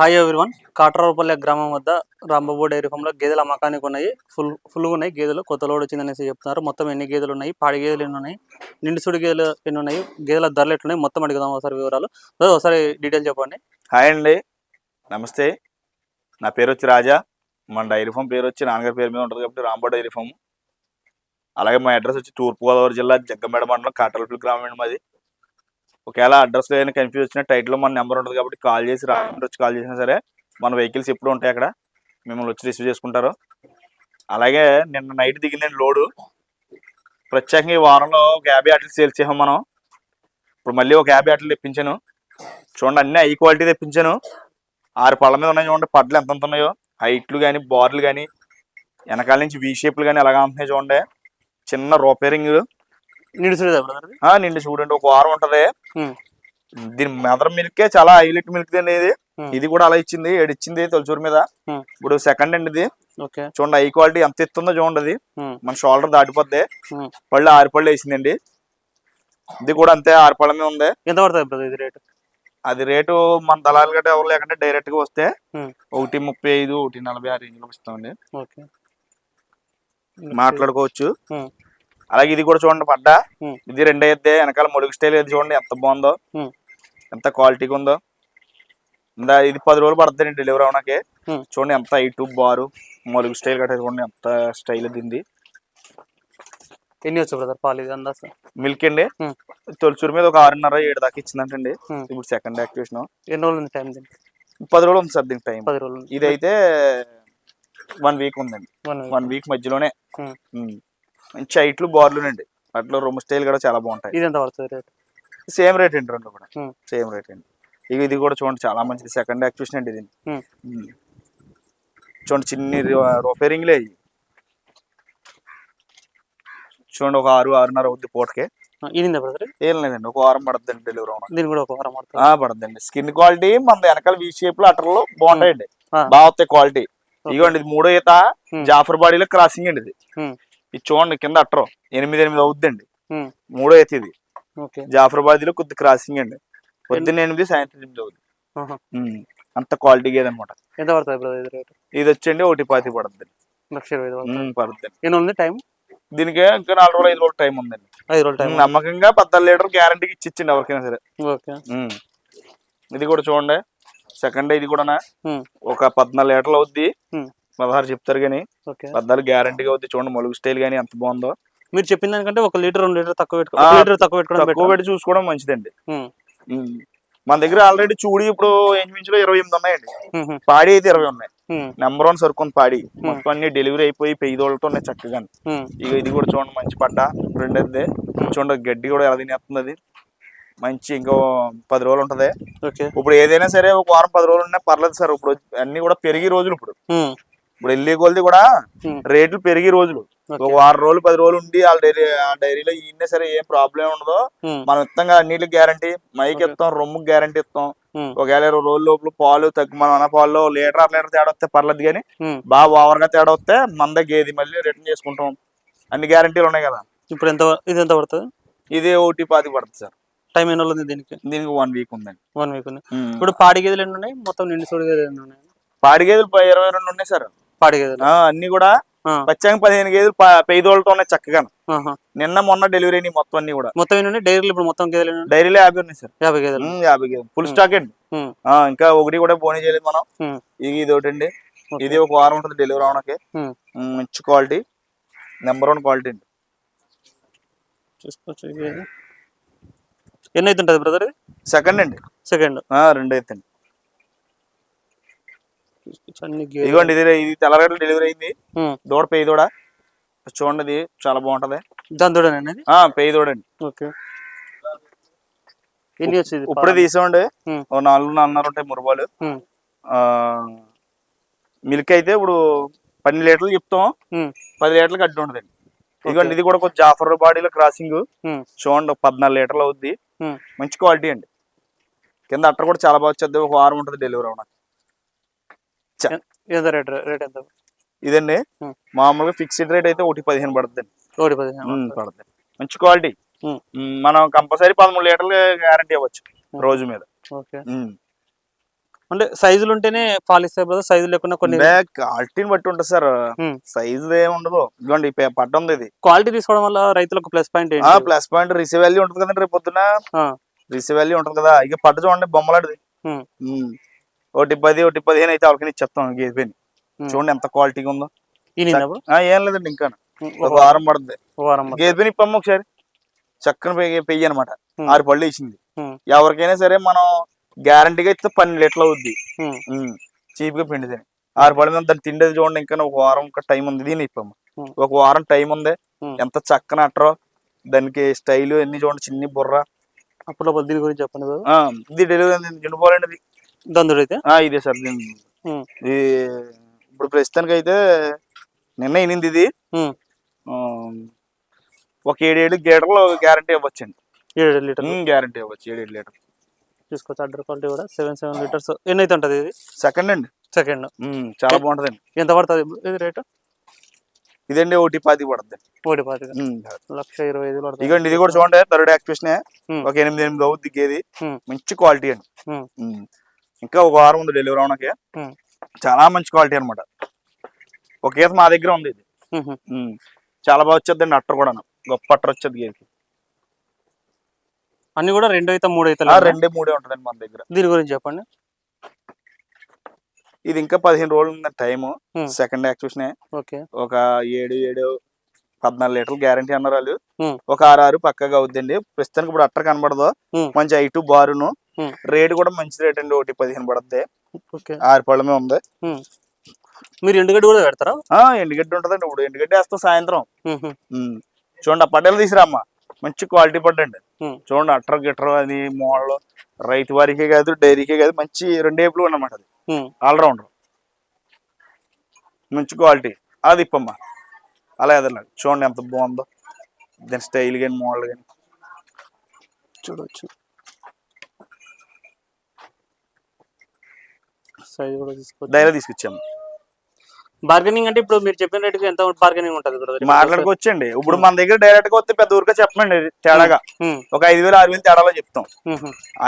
Hi everyone కాట్రావుపల్లె గ్రామం వద్ద Rambabu dairy ఫామ్లో అమ్మకానికి ఉన్నాయి. ఫుల్ ఫుల్ ఉన్నాయి. గేదెలు కొత్త లోడ్ వచ్చిందనేసి చెప్తున్నారు. మొత్తం ఎన్ని గేదెలు ఉన్నాయి? పాడి గేదెలు ఎన్ని ఉన్నాయి? నిండుసుడి గేదెలు ఎన్ని ఉన్నాయి? గేదెల ధరలు ఎట్లున్నాయి? మొత్తం అడుగుదాం ఒకసారి వివరాలు. ఒకసారి డీటెయిల్ చెప్పండి. హాయ్ అండి. నమస్తే. నా పేరు వచ్చి రాజా. మన డైరీ ఫామ్ పేరు వచ్చి నాన్నగారి పేరు మీద ఉంటుంది కాబట్టి రాంబాబు డైరీ ఫామ్. అలాగే మా అడ్రస్ వచ్చి తూర్పుగోదావరి జిల్లా జగ్గంబేడ మండలం కాటలపల్లి గ్రామం అండి మాది. ఒకవేళ అడ్రస్ ఏదైనా కన్ఫ్యూజ్ వచ్చినా టైటిల్లో మన నెంబర్ ఉంటుంది కాబట్టి కాల్ చేసి రాకుండా వచ్చి కాల్ చేసినా సరే. మన వెహికల్స్ ఎప్పుడు ఉంటాయి అక్కడ? మిమ్మల్ని వచ్చి రిసీవ్ చేసుకుంటారు. అలాగే నిన్న నైట్ దిగిందండి లోడు. ప్రత్యేకంగా ఈ వారంలో ఒక యాభై ఆటలు సేల్ చేసాం మనం. ఇప్పుడు మళ్ళీ ఒక యాభై ఆటలు తెప్పించాను. చూడండి అన్ని హై క్వాలిటీ తెప్పించాను. ఆరు పళ్ళ మీద ఉన్నాయి చూడండి పడ్లు ఎంత ఉన్నాయో. హైట్లు కానీ బార్లు కానీ వెనకాల నుంచి వీ షేప్లు కానీ ఎలాగా ఉంటున్నాయి చూడండి. చిన్న రోపేరింగ్ బ్రదర్ నిండి చూడండి ఒక వారం ఉంటది. దీని మదర్ మిల్కే చాలా హైలైట్ మిల్క్ అండి ఇది. ఇది కూడా అలా ఇచ్చింది. ఏడు ఇచ్చింది తొలచూరు మీద. ఇప్పుడు సెకండ్ అండి ఇది. చూడండి హై క్వాలిటీ ఎంత ఎత్తుందో చూడండి. మన షోల్డర్ దాటిపోద్ది. పళ్ళు ఆరు పళ్ళు వేసిందండి. ఇది కూడా అంతే ఆరు పళ్ళ మీద ఉంది. ఎంత పడుతుంది ఇది రేట్ అది రేటు మన దళాలు గట్రా ఎవరు లేకుండా డైరెక్ట్గా వస్తే. ఒకటి ముప్పై ఐదు ఒకటి నలభై ఆరు రేంజ్లో ఇస్తామండి మాట్లాడుకోవచ్చు. అలాగే ఇది కూడా చూడండి పడ్డా. ఇది రెండు అయితే వెనకాల మొలుగు స్టైల్ ఇది చూడండి ఎంత బాగుందో. ఎంత క్వాలిటీగా ఉందో ఇందా ఇది పది రోజులు పడుతుంది డెలివరీ అవడానికి. చూడండి ఎంత హైట్ బారు మొలుగు స్టైల్ గట్రా చూడండి ఎంత స్టైల్ దింది ఎన్ని వచ్చు బ్రదర్ పాలు ఇది అందాస మిల్క్ అండి. తొలిచూరు మీద ఒక ఆరున్నర ఏడు దాకా ఇచ్చిందంటండి. ఇప్పుడు సెకండ్ యాక్టివేషన్ ఎన్ని రోజులు ఉంది టైం దీనికి పది రోజులు ఉంది సార్ దీనికి టైం పది రోజులు ఉంది. ఇది అయితే వన్ వీక్ ఉందండి. వన్ వీక్ మధ్యలోనే. మంచి హైట్లు బార్లునండి. అట్లా రొమ్ము స్టైల్ కూడా చాలా బాగుంటాయి. ఇది ఎంత పడుతుంది రేట్? సేమ్ రేట్ అండి రెండు కూడా. సేమ్ రేట్ అండి. ఇక ఇది కూడా చూడండి చాలా మంచిది. సెకండ్ యాక్టివేషన్ అండి ఇది. చూడండి చిన్ని రిపేరింగ్లే అయ్యి చూడండి ఒక ఆరు ఆరున్నర అవుద్ది పూటకే. ఇది ఏం లేదండి ఒక వారం పడుతుందండి డెలివరీ దీని కూడా ఒక వారం పడుతుంది. స్కిన్ క్వాలిటీ మన వెనకాల వీ షేప్లో అటర్లో బాగుంటాయండి. ఆ. బాగా వస్తాయి క్వాలిటీ ఇదిగోండి ఇది మూడో ఈత. జాఫర్ బాడీలో క్రాసింగ్ అండి ఇది. ఇది చూడండి కింద అట్టరు ఎనిమిది ఎనిమిది అవుద్దండి. మూడో ఈత ఇది ఓకే. జాఫర్ బాడీలో కొద్ది క్రాసింగ్ అండి. పొద్దున్న ఎనిమిది. సాయంత్రం ఎనిమిది అవుద్ది. అంత క్వాలిటీ అనమాట ఎంత పడుతుంది ఇది వచ్చండి ఒకటి పాతి పడుతుంది లక్ష ఇరవై పడుతుంది. ఉంది టైం? దీనికి ఇంకా నాలుగు రోజులు ఐదు రోజులు టైం ఉందండి. ఐదు రోజులు టైం నమ్మకంగా పద్నాలుగు లీటర్ గ్యారంటీకి ఇచ్చిచ్చిండి ఎవరికైనా సరే. ఓకే. ఇది కూడా చూడండి. సెకండ్ ఇది కూడా. ఒక పద్నాలుగు లీటర్లు అవుద్ది. పదహారు చెప్తారు కానీ పద్నాలుగు గ్యారంటీగా అవుద్ది చూడండి మొలుగు స్టైల్ కానీ ఎంత బాగుందో. మీరు చెప్పిన దానికంటే ఒక లీటర్ రెండు లీటర్ తక్కువ పెట్టుకో ఆ, ఒక లీటర్ తక్కువ పెట్టుకోవడం తక్కువ. పెట్టి చూసుకోవడం మంచిదండి. మన దగ్గర ఆల్రెడీ చూడి ఇప్పుడు ఇంచుమించులో ఇరవై ఎనిమిది ఉన్నాయండి. పాడి అయితే ఇరవై ఉన్నాయి. నెంబర్ వన్ సరుకుంది పాడి. మొత్తం అన్ని డెలివరీ అయిపోయి పెయ్యిదోళ్ళతో ఉన్నాయి చక్కగా. ఇక ఇది కూడా చూడండి మంచి పడ్డ రెండేది చూడండి గడ్డి కూడా ఎలా తినేస్తుంది అది. మంచి ఇంకో పది రోజులు ఉంటది. ఇప్పుడు ఏదైనా సరే ఒక వారం పది రోజులు ఉన్నా పర్లేదు సార్. ఇప్పుడు అన్ని కూడా పెరిగి రోజులు ఇప్పుడు. ఇప్పుడు వెళ్ళే కొలది కూడా. రేట్లు పెరిగి రోజులు. ఒక వారం రోజులు పది రోజులు ఉండి వాళ్ళ డైరీ ఆ డైరీలో ఇన్నే సరే ఏం ప్రాబ్లం ఉండదు మనం ఇస్తాం నీళ్ళకి గ్యారంటీ మైకి ఇస్తాం రొమ్ముకి గ్యారంటీ ఇస్తాం ఒకవేళ ఇరవై రోజుల లోపల పాలు తగ్గు మన అన్న పాలు లీటర్ అర లీటర్ తేడా వస్తే పర్లేదు కానీ. బాగా ఓవర్గా తేడా వస్తే మన దగ్గర ఏది మళ్ళీ రిటర్న్ చేసుకుంటాం. అన్ని గ్యారంటీలు ఉన్నాయి కదా. ఇప్పుడు ఎంత ఇది ఎంత పడుతుంది? ఇది ఒకటి పాతి పడుతుంది సార్. టైం ఎన్ని రోజులు ఉంది దీనికి? దీనికి వన్ వీక్ ఉందండి. వన్ వీక్ ఉంది. ఇప్పుడు పాడి గేదెలు ఎన్ని ఉన్నాయి? మొత్తం నిండి సోడి గేదెలు ఎన్ని ఉన్నాయి? పాడి గేదెలు ఇరవై రెండు ఉన్నాయి సార్. పాడి గేదెలు అన్ని కూడా పచ్చాంగ పదిహేను గేదెలు ప- పెయ్యిదోళ్ళతో ఉన్నాయి చక్కగా. నిన్న మొన్న డెలివరీ అయినాయి మొత్తం అన్ని కూడా. మొత్తం డైరీలు ఇప్పుడు మొత్తం గేదెలు డైరీలో యాభై ఉన్నాయి సార్. యాభై గేదెలు. యాభై గేదెలు. ఫుల్ స్టాక్ అండి. ఇంకా ఒకటి కూడా బోనీ చేయలేదు మనం. ఇది ఇది ఒకటి అండి. ఇది ఒక వారం ఉంటుంది డెలివరీ అవడానికి. మంచి క్వాలిటీ. నెంబర్ వన్ క్వాలిటీ అండి. చూసుకోవచ్చు. ఎన్ని అవుతుంటది బ్రదర్ సెకండ్ అండి. సెకండ్ ఆ, రెండు అయితే అన్ని ఇదిగోండి ఇది ఇది తెల్లగడ్డలు డెలివరీ అయింది. దూడ పెయ్యి దూడ. చూడండి ఇది చాలా బాగుంటది. దాని దూడ ఓకే. ఎన్ని వచ్చింది ఇప్పుడే తీసామండి ఓ నాలుగు నాలుగున్నర ఉంటాయి మురబాలు మిల్క్ అయితే ఇప్పుడు పన్నెండు లీటర్లు చెప్తాం. పది లీటర్లు కట్టి ఉంటుందండి ఇదిగోండి ఇది కూడా కొంచెం జాఫర్ బాడీలో క్రాసింగ్ చూడండి పద్నాలుగు లీటర్లు అవుద్ది. మంచి క్వాలిటీ అండి. కింద అట్టర్ కూడా చాలా బాగా వచ్చేది. ఒక వారం ఉంటుంది డెలివరీ అవడానికి ఎంత రేట్ రేట్ ఎంత? ఇదండి. మామూలుగా ఫిక్స్డ్ రేట్ అయితే ఒకటి పదిహేను పడుతుంది ఒకటి పదిహేను పడుతుంది మంచి క్వాలిటీ. మనం కంపల్సరీ పదమూడు లీటర్లు గ్యారంటీ ఇవ్వచ్చు రోజు మీద. అంటే సైజులు ఉంటేనే పాలు ఇస్తాయి బ్రదర్ సైజు లేకుండా కొన్ని క్వాలిటీని బట్టి ఉంటుంది సార్. సైజ్ ఏమి ఉండదు. ఇదిగోండి పడ్డ ఉంది ఇది. క్వాలిటీ తీసుకోవడం వల్ల రైతులకు plus point plus point receive value ఉంటుంది కదండి రేపు పొద్దున రిసీవ్ వాల్యూ ఉంటుంది కదా. ఇక పడ్డ చూడండి ఉమ్. ఒకటి పది ఒకటి పదిహేను అయితే వాళ్ళకి ఇచ్చేస్తాం గేదె పెని. చూడండి ఎంత క్వాలిటీగా ఉందో. ఏం లేదండి ఇంకా. ఒక వారం పడుతుంది. గేదె పెని ఇప్పమ్మ ఒకసారి. చక్కని పెయ్యి పెయ్యి అనమాట. ఆరు పళ్ళు ఇచ్చింది ఎవరికైనా సరే మనం గ్యారంటీగా ఇస్తే పన్నెండు లీటర్లు అవుద్ది. చీప్గా పిండి తిని. ఆరు పళ్ళ మీద దాన్ని తిండేది చూడండి ఇంకా ఒక వారం టైం ఉంది దీని ఇప్పమ్మ. ఒక వారం టైం ఉంది. ఎంత చక్కని అట్టరో దానికి స్టైల్ అన్ని చూడండి చిన్ని బుర్ర. అప్పుడు దీని గురించి చెప్పండి ఇది డెలివరీ దందుడు అయితే? ఆ, ఇదే సార్ ఇది ఇప్పుడు ప్రస్తుతానికి అయితే నిన్న ఇనింది ఇది? ఒక ఏడేడు గేటర్లు గ్యారంటీ ఇవ్వచ్చండి. ఏడు లీటర్లు? గ్యారంటీ ఇవ్వచ్చు ఏడేడు లీటర్ తీసుకోవచ్చు అడ్డర్ క్వాలిటీ కూడా. Seven seven litres. ఎన్ని అయితే ఉంటుంది ఇది? సెకండ్ అండి. సెకండ్. చాలా బాగుంటదండి. ఎంత పడుతుంది ఇది రేటు? ఇదండి ఒకటి పది పడుతుంది ఒకటి పాతిక ఉమ్. లక్ష ఇరవై ఐదు పడుతుంది. ఇదిగోండి ఇది కూడా చూడండి థర్డ్ యాక్టివేషన్ ఒక ఎనిమిది ఎనిమిది అవుద్ది దిగేది మంచి క్వాలిటీ అండి. ఇంకా ఒక వారం ఉంది డెలివరీ అవడానికి. చాలా మంచి క్వాలిటీ అనమాట ఒక ఈత మా దగ్గర ఉంది ఇది. చాలా బాగా వచ్చేది అట్టర్ కూడా గొప్ప అట్టర్ వచ్చేది గేదెకి అన్ని కూడా రెండు అయితే మూడు అయితే రెండే మూడే ఉంటుందండి మన దగ్గర. దీని గురించి చెప్పండి. ఇది ఇంకా పదిహేను రోజులు ఉంది టైము. Second activation okay. ఒక ఏడు ఏడు పద్నాలుగు లీటర్లు గ్యారంటీ అన్నారు వాళ్ళు. ఒక ఆరు ఆరు పక్కగా అవుద్దండి. ప్రస్తుతానికి ఇప్పుడు అట్టర్ కనబడదు. మంచి ఐటు బారును. రేట్ కూడా మంచి రేట్ అండి. ఒకటి పదిహేను పడుద్ది. ఓకే ఆరు పళ్ళమే ఉంది. ఉమ్. మీరు ఎండుగడ్డి కూడా పెడతారా? ఆ ఎండుగడ్డి ఉంటుందండి. ఇప్పుడు ఎండుగడ్డి వేస్తాం సాయంత్రం. ఉమ్. చూడండి ఆ పడ్డలు తీసుకురామ్మా మంచి క్వాలిటీ పడ్డండి. చూడండి అట్టర్ గిట్టర్ అది మోడల్ రైతు వారికే కాదు డైరీకే కాదు మంచి రెండు ఏపులు అన్నమాట అది. ఆల్రౌండర్ మంచి క్వాలిటీ అది ఇప్పమ్మా. అలా ఎదరలేదు. చూడండి ఎంత బాగుందో. దాని స్టైల్ కానీ మోడల్ కానీ చూడవచ్చు సైజ్ కూడా తీసుకోవచ్చు ధైర్యం తీసుకొచ్చాము బార్గెనింగ్ అంటే ఇప్పుడు మీరు చెప్పిన రేటుకి ఎంత బార్గెనింగ్ ఉంటుంది మాట్లాడుకోవచ్చండి. ఇప్పుడు మన దగ్గర డైరెక్ట్గా వస్తే పెద్ద ఊరికే చెప్పండి తేడాగా. ఒక ఐదు వేలు ఆరు వేలు తేడాలో చెప్తాం.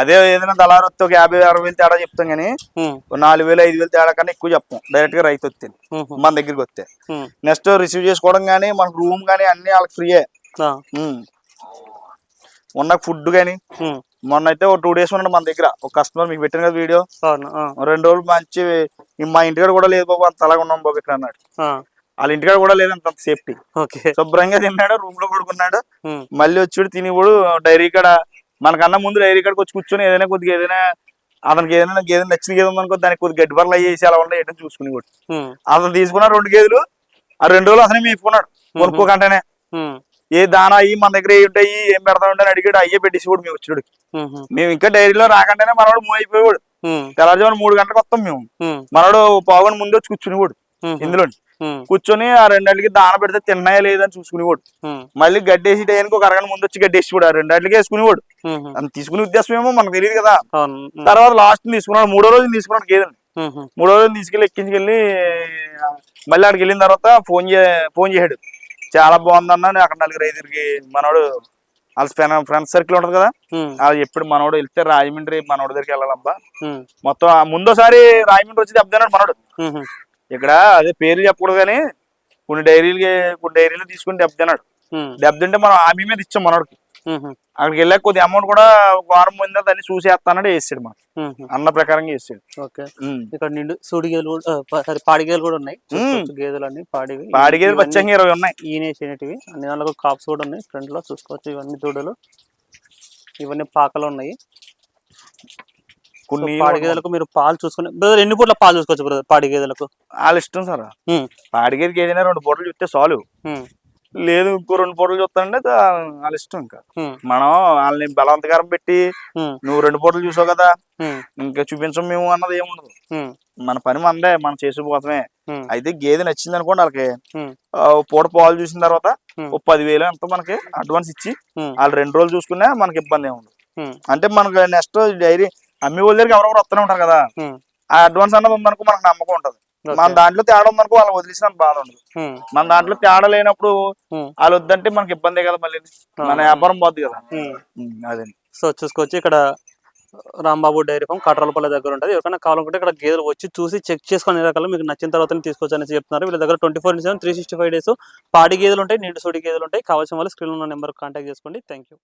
అదే ఏదైనా దళారు వస్తే ఒక యాభై అరవై వేలు తేడా చెప్తాం కానీ నాలుగు వేలు ఐదు వేలు తేడా కన్నా ఎక్కువ చెప్పాం. డైరెక్ట్గా రైతు వస్తే. మన దగ్గరికి వస్తే. నెక్స్ట్ రిసీవ్ చేసుకోవడం కానీ మనకు రూమ్ కానీ అన్ని వాళ్ళకి ఫ్రీయే. ఉన్న ఫుడ్ కానీ మొన్న అయితే ఒక టూ డేస్ ఉన్నాడు మన దగ్గర. ఒక కస్టమర్ మీకు పెట్టాను కదా వీడియో రెండు రోజులు మంచి మా ఇంటికాడ కూడా లేదు బాబు అంత అలాగ ఉన్నాం బాబు ఇక్కడ అన్నాడు. వాళ్ళ ఇంటికాడ కూడా లేదు అంత సేఫ్టీ శుభ్రంగా తిన్నాడు రూమ్లో పడుకున్నాడు. మళ్ళీ వచ్చి తినివాడు డైరీ కాడ మనకన్నా ముందు డైరీ కాడకి వచ్చి కూర్చొని ఏదైనా కొద్దిగా ఏదైనా అతనికి ఏదైనా గేదె నచ్చిన గేదె ఉందనుకో దానికి కొద్దిగా గడ్డి బర్రెలు అయ్యేసి అలా ఉన్నాయి ఏంటో చూసుకునేవాడు ఉమ్, అతను తీసుకున్న రెండు గేదెలు ఆ రెండు రోజులు అతనే మేపుకున్నాడు. కొనుక్కోకంటేనే. ఏ దానా అయ్యి మన దగ్గర ఏ ఉంటాయి ఏం పెడతా ఉంటాయని అడిగాడు అయ్యే పెట్టేసేవాడు మేము వచ్చాడు మేము ఇంకా డైరీలో రాకుండానే మనవాడు మూవ్ అయిపోయేవాడు. తెల్లవారుజామున మూడు గంటలకు వస్తాం మేము. మనవాడు పావుగంట ముందు వచ్చి కూర్చునేవాడు ఇందులో కూర్చొని ఆ రెండింటికి దాన పెడితే తిన్నాయా లేదని చూసుకునేవాడు. మళ్ళీ గడ్డేసి టైంకి ఒక అరగంట ముందు వచ్చి గడ్డేసేవాడు ఆ రెండింటికి వేసుకునేవాడు. అని తీసుకునే ఉద్దేశం ఏమో మనకు తెలియదు కదా. తర్వాత లాస్ట్ తీసుకున్నాడు. మూడో రోజు తీసుకున్నాడు గేదెని మూడో రోజు తీసుకెళ్ళి ఎక్కించుకెళ్ళి మళ్ళీ అక్కడికి వెళ్ళిన తర్వాత ఫోన్ చే ఫోన్ చేశాడు. చాలా బాగుందన్న నేను అక్కడ నలుగురు ఐదుగురికి మనోడు వాళ్ళ ఫ్రెండ్ ఫ్రెండ్స్ సర్కిల్ ఉంటుంది కదా? అది ఎప్పుడు మనోడు వెళ్తే రాజమండ్రి మనోడి దగ్గరికి వెళ్ళాలబ్బా. మొత్తం ముందోసారి రాజమండ్రి వచ్చి దెబ్బతిన్నాడు మనోడు. ఇక్కడ అదే పేర్లు చెప్పకూడదు కానీ కొన్ని డైరీలు కొన్ని డైరీలు తీసుకుని దెబ్బతిన్నాడు దెబ్బతింటే మనం ఆమె మీద ఇచ్చాం మనోడికి. అక్కడికి వెళ్ళాక కొద్ది అమౌంట్ కూడా వారం ముందే దాన్ని చూసేస్తానని వేసాడు ఉమ్, అన్న ప్రకారంగా వేసాడు. ఓకే. ఇక్కడ నిండు సూడి గేదెలు కూడా సారీ పాడి గేదెలు కూడా ఉన్నాయి. గేదెలు అన్ని పాడివి. పాడిగేది ఇవన్నీ పచ్చంగా ఇరవై ఉన్నాయి. ఈయనే చేయనటివి అన్ని దాంట్లో కాప్స్ కూడా ఉన్నాయి. ఫ్రంట్లో చూసుకోవచ్చు. ఇవన్నీ దూడలు. ఇవన్నీ పాకలు ఉన్నాయి. కొన్ని పాడి గేదెలకు మీరు పాలు చూసుకుని బ్రదర్ ఎన్ని పూట్ల పాలు చూసుకోవచ్చు బ్రదర్ పాడి గేదెలకు? వాళ్ళ ఇష్టం సార్. ఉమ్, పాడిగేదికి ఏదైనా రెండు పూటలు చూస్తే చాలు. లేదు ఇంకో రెండు పూటలు చూస్తానంటే వాళ్ళ ఇష్టం ఇంకా. మనం వాళ్ళని బలవంతకారం పెట్టి నువ్వు రెండు పూటలు చూసావు కదా ఇంకా చూపించం మేము అన్నది ఏముండదు మన పని మందే మనం చేసిపోతామే అయితే గేదె నచ్చింది అనుకోండి వాళ్ళకి. పూట పాలు చూసిన తర్వాత. ఓ పదివేలు ఎంత మనకి అడ్వాన్స్ ఇచ్చి వాళ్ళు రెండు రోజులు చూసుకున్నా మనకి ఇబ్బంది ఏమి ఉండదు. ఉమ్, అంటే మనకి నెక్స్ట్ డైరీ అమ్మి వాళ్ళ దగ్గరికి ఎవరెవరు వస్తూనే ఉంటారు కదా. ఆ అడ్వాన్స్ అన్నది ఉందనుకో మనకు నమ్మకం ఉంటది. మన దాంట్లో తేడా ఉందనుకో వాళ్ళు వదిలేసిన బాధ ఉండదు. మన దాంట్లో తేడా లేనప్పుడు వాళ్ళు వద్దంటే మనకి ఇబ్బందే కదా మళ్ళీ. మన వ్యాపారం పోద్ది కదా. అదే. సో చూసుకోవచ్చు ఇక్కడ రాంబాబు డైరీ ఫామ్ కాట్రాలపల్లి దగ్గర ఉంటుంది. ఎవరికైనా కావాలనుకుంటే ఇక్కడ గేదెలు వచ్చి చూసి చెక్ చేసుకుని రకాలు మీకు నచ్చిన తర్వాత తీసుకోవచ్చు అనేసి చెప్తున్నారు. వీళ్ళ దగ్గర twenty four seven three sixty five days పాడి గేదెలు ఉంటాయి నిండు సూడి గేదెలు ఉంటాయి. కావాల్సిన వాళ్ళు స్క్రీన్ ఉన్న నెంబర్ కాంటాక్ట్ చేసుకోండి. Thank you